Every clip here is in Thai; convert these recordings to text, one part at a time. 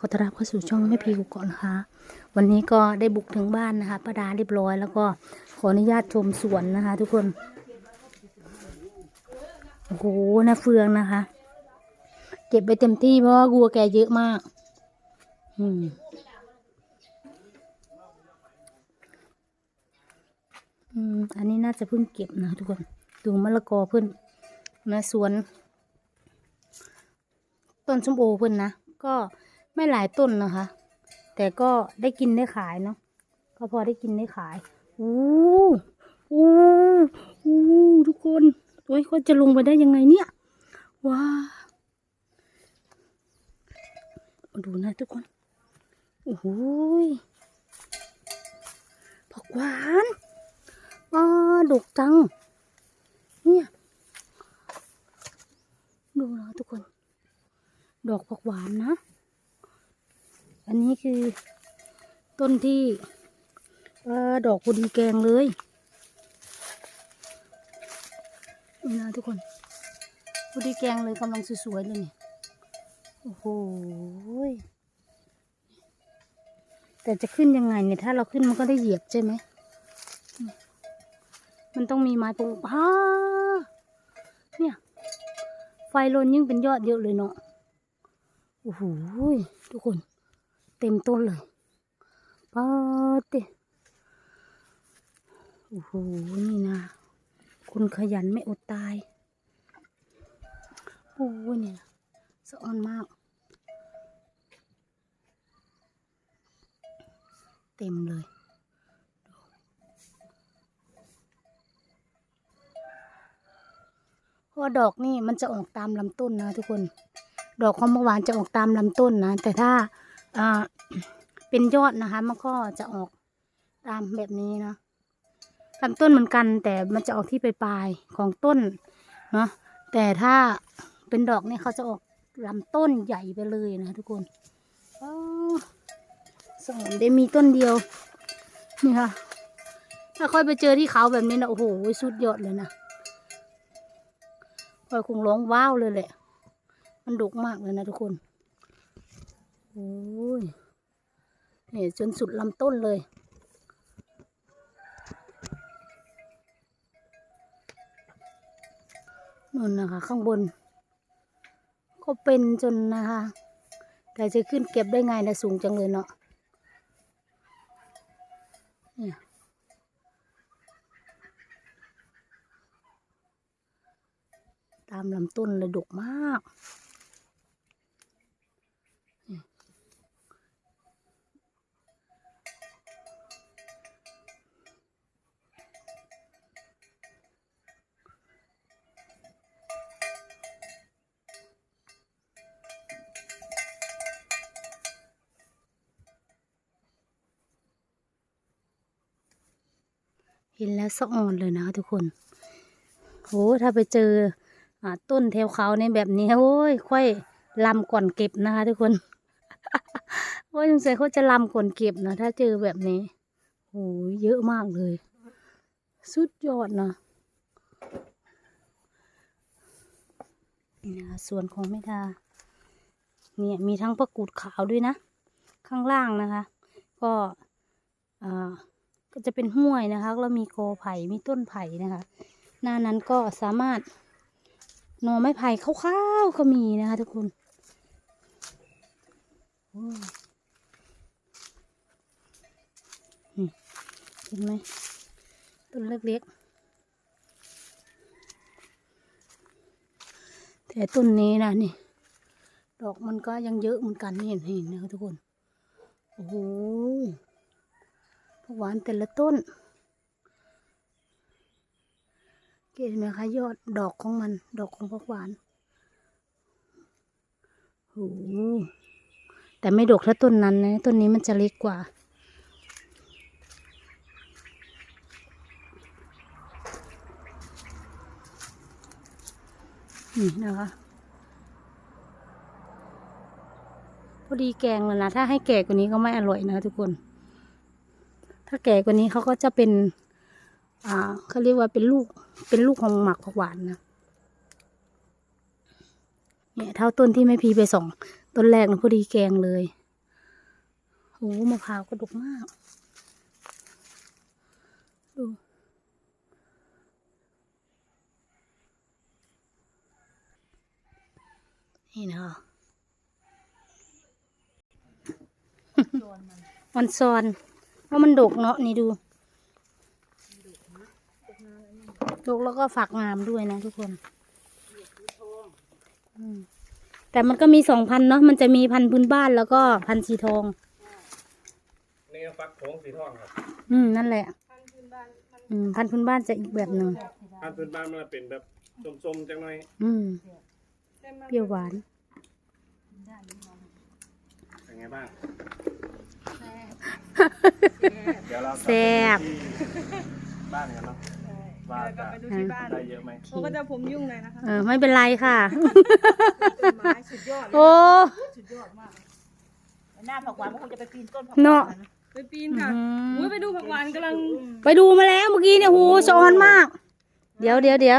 ขอต้อนรับเข้าสู่ช่องแม่พีกุก่อนนะคะวันนี้ก็ได้บุกถึงบ้านนะคะป้าดาเรียบร้อย แล้วก็ขออนุญาตชมสวนนะคะ ทุกคนโอ้โหนะเฟืองนะคะ เก็บไปเต็มที่เพราะว่าวัวแกเยอะมาก อืมอืมอันนี้น่าจะเพิ่งเก็บนะทุกคนดูมะละกอเพิ่นนะสวน ต้นชมโอเพิ่นนะก็ ไม่หลายต้นนะคะ แต่ก็ได้กินได้ขายเนาะก็พอได้กินได้ขายอู้อู้อู้ทุกคนโอ้ยเขาจะลงไปได้ยังไงเนี่ยว้ามาดูนะทุกคนโอ้โหยผักหวานอ่าดกจัง เนี่ย ดูนะทุกคน ดอกผักหวานนะ อันนี้คือต้นที่อดอกพอดีแกงเลยนี่นะทุกคนพอดีแกงเลยกำลังสวยๆเลยนี่โอ้โหแต่จะขึ้นยังไงเนี่ยถ้าเราขึ้นมันก็ได้เหยียบใช่ไหมมันต้องมีไม้ปูป้าเนี่ย ไฟลนยิ่งเป็นยอดเยอะเลยเนาะโอ้โหทุกคน เต็มต้นเลยป้าดเตโอ้โห นี่นะคนขยันไม่อดตาย โอ้ยเนี่ยสะออนมาก เต็มเลยเพราะว่าดอกนี่มันจะออกตามลำต้นนะทุกคน ดอกของเมื่อวานจะออกตามลำต้นนะ แต่ถ้า เป็นยอดนะคะ มันก็จะออกตามแบบนี้เนาะลำต้นเหมือนกัน แต่มันจะออกที่ปลายๆของต้นเนาะแต่ถ้าเป็นดอกเนี่ยเขาจะออกลำต้นใหญ่ไปเลยนะทุกคนอ๋อสมได้มีต้นเดียว นี่ค่ะ ถ้าค่อยไปเจอที่เขาแบบนี้นะโอ้โหสุดยอดเลยนะค่อยคงร้องว้าวเลยแหละ มันดกมากเลยนะทุกคน อ้ยเนี่ยจนสุดลำต้นเลย นู่นนะคะ ข้างบน ก็เป็นจนนะคะ แต่จะขึ้นเก็บได้ไงนะสูงจังเลยเนาะเนี่ยตามลำต้นเลยดกมาก เห็นแล้วสะอ่อนเลยนะคะทุกคนโหถ้าไปเจออต้นแถวเขาในแบบนี้โอ้ยค่อยลำก่อนเก็บนะคะทุกคนโอ้ยสงสัยเขาจะลำก่อนเก็บนะถ้าเจอแบบนี้โอ้ยเยอะมากเลย สุดยอดนะนี่นะคะสวนของแม่ดาเนี่ยมีทั้งประกูดขาวด้วยนะ ข้างล่างนะคะ ก็อ่า ก็จะเป็นห้วยนะคะ แล้วมีกอไผ่ มีต้นไผ่นะคะ หน้านั้นก็สามารถหน่อไม้ไผ่ขาวๆก็มีนะคะ ทุกคนนี่เห็นไหมต้นเล็กๆ แต่ต้นนี้นะนี่ ดอกมันก็ยังเยอะเหมือนกันนี่เห็นเห็นะทุกคน โอ้โห หวานแต่ละต้น เห็นไหมคะยอดดอกของมัน ดอกของผักหวานโหแต่ไม่ดกถ้าต้นนั้นนะต้นนี้มันจะเล็กกว่านี่นะคะ พอดีแกงแล้วนะ ถ้าให้แก่กว่านี้ก็ไม่อร่อยนะทุกคน ถ้าแก่กว่านี้เขาก็จะเป็น อ่าเขาเรียกว่าเป็นลูก เป็นลูกของหมักผักหวานนะ เนี่ยเท่าต้นที่ไม่พีไปสองต้นแรกนะพอดีแกงเลยโอ้มะพร้าวก็ดกมาก ดูนี่นะคะมันซอน เพราะมันดกเนาะนี่ดูดกแล้วก็ฝักงามด้วยนะทุกคนอืมแต่มันก็มีสองพันเนาะมันจะมีพันธุ์พื้นบ้านแล้วก็พันธุ์สีทองนี่ก็ฟักโค้งสีทองครับอืมนั่นแหละอืมพันธุ์พื้นบ้านจะอีกแบบหนึ่งอันพื้นบ้านมันเป็นแบบส้มๆจังหน่อยอืมเปรี้ยวหวานเป็นไงบ้าง เดี๋ยวเราแซ่บที่บ้านกันเนาะว่าจะไปดูที่บ้านได้เยอะไหมเขาก็จะผมยุ่งเลยนะคะเออไม่เป็นไรค่ะ ต้นไม้สุดยอดเลยโอ้สุดยอดมากหน้าผักหวานมันคงจะไปปีนต้นผักเนาะไปปีนค่ะอุ้ยไปดูผักหวานกำลังไปดูมาแล้วเมื่อกี้เนี่ยโหสะออนมาก เดี๋ยวเดี๋ยวเดี๋ยว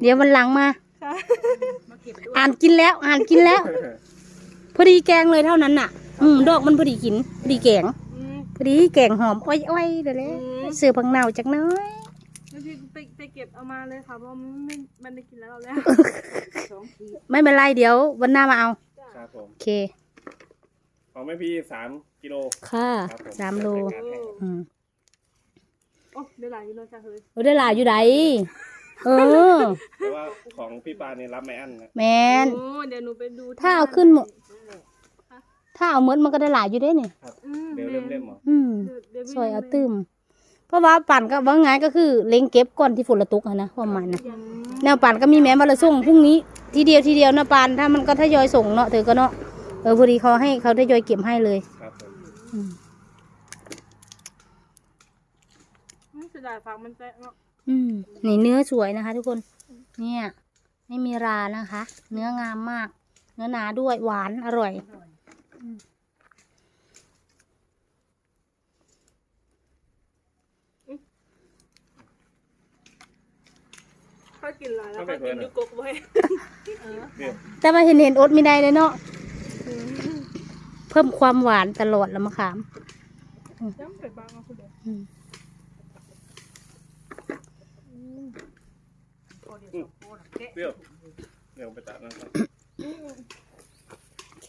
เดี๋ยววันหลังมาอ่านกินแล้ว อ่านกินแล้ว พอดีแกงเลยเท่านั้นน่ะ อืมดอกมันพอดีกินพอดีแกงอืมพอ ดีแกงหอมอ้อยอ้อยๆเดี๋ยวเลยอืมเสือผักเน่าจากน้อยแล้วพี่ไปไปเก็บเอามาเลยค่ะเพราะมันไม่มันได้กินแล้วแล้วไม่เป็นไรเดี๋ยววันหน้ามาเอาครับผมโอเคของแม่พี่สามกิโลค่ะครับผมสามโลเป็นงานแห้งอืมโอ้เดี๋ยวหลายกิโลจ้ะเฮ้ยเออได้หลายอยู่ไหนเออ แต่ว่าของพี่ปาเนี่ยรับไม่อั้นนะแมน โอ้เดี๋ยวหนูไปดูถ้าเอาขึ้นหมด ถ้าเอาเมดมันก็ได้หลายอยู่ได้นี่ครับอืมเดี๋ยวเริ่มเล่มๆเหรออืมเดี๋ยวซอยเอาตื้มเพราะว่าปั่นก็ว่าไงก็คือเล็งเก็บก่อนที่ฝนละตกอะนะความหมายนะแนวปั่นก็มีแม้มาละส่งพรุ่งนี้ทีเดียวทีเดียวนะปั่นถ้ามันก็ทยอยส่งเนาะเธอก็เนาะเออพอดีเขาให้เขาทยอยเก็บให้เลย ครับผมอืมไม่เสียดายฟังมันแตะเนาะอืมนี่เนื้อสวยนะคะ ทุกคน เนี่ย ไม่มีรานะคะ เนื้องามมาก เนื้อหนาด้วยหวานอร่อย ถ้ากินหลายแล้วก็กินยูกกไว้แต่ว่าเห็นเห็นอดไม่ได้เลยเนาะเพิ่มความหวานตลอดแล้วมะขามย้ำไปบ้างเอาคุณเดี๋ยวอืมเดี๋ยวเดี๋ยวไปตัดนะครับ โอเค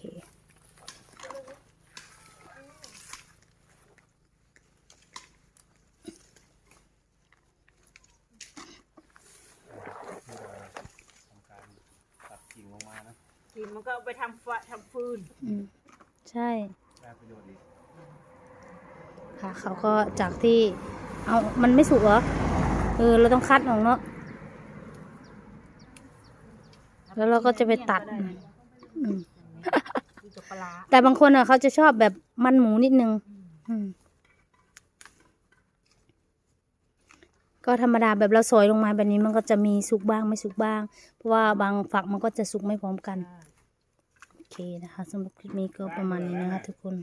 ทำการตัดกิ่งลงมานะ กิน มันก็เอาไปทำฟ้าทำฟืน อืมใช่ ได้ประโยชน์ดีค่ะ เขาก็จากที่ เอามันไม่สุกเหรอ เออ เราต้องคัดออกเนาะ แล้วเราก็จะไปตัด อืมดูจากปลาร้าแต่บางคนอะเขาจะชอบแบบมันหมูนิดนึง อืม ก็ธรรมดาแบบเราซอยลงมาแบบนี้มันก็จะมีสุกบ้างไม่สุกบ้าง เพราะว่าบางฝักมันก็จะสุกไม่พร้อมกันโอ เคนะคะสำหรับคลิปนี้ก็ประมาณนี้นะคะทุกคน